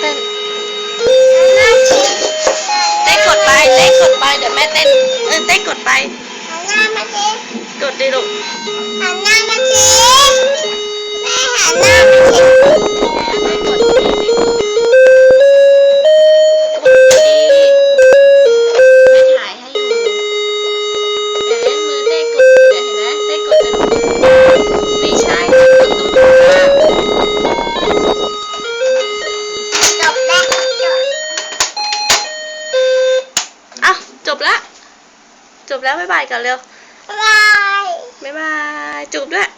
เป็นเต้นกดไปเต้นกดไปเดี๋ยวแม่เต้นเออเต้นกดไป กดดิลูก หันหน้า จบละ จบแล้วบ๊ายบายกันเร็วบาย บ๊ายบาย จูบด้วยบาย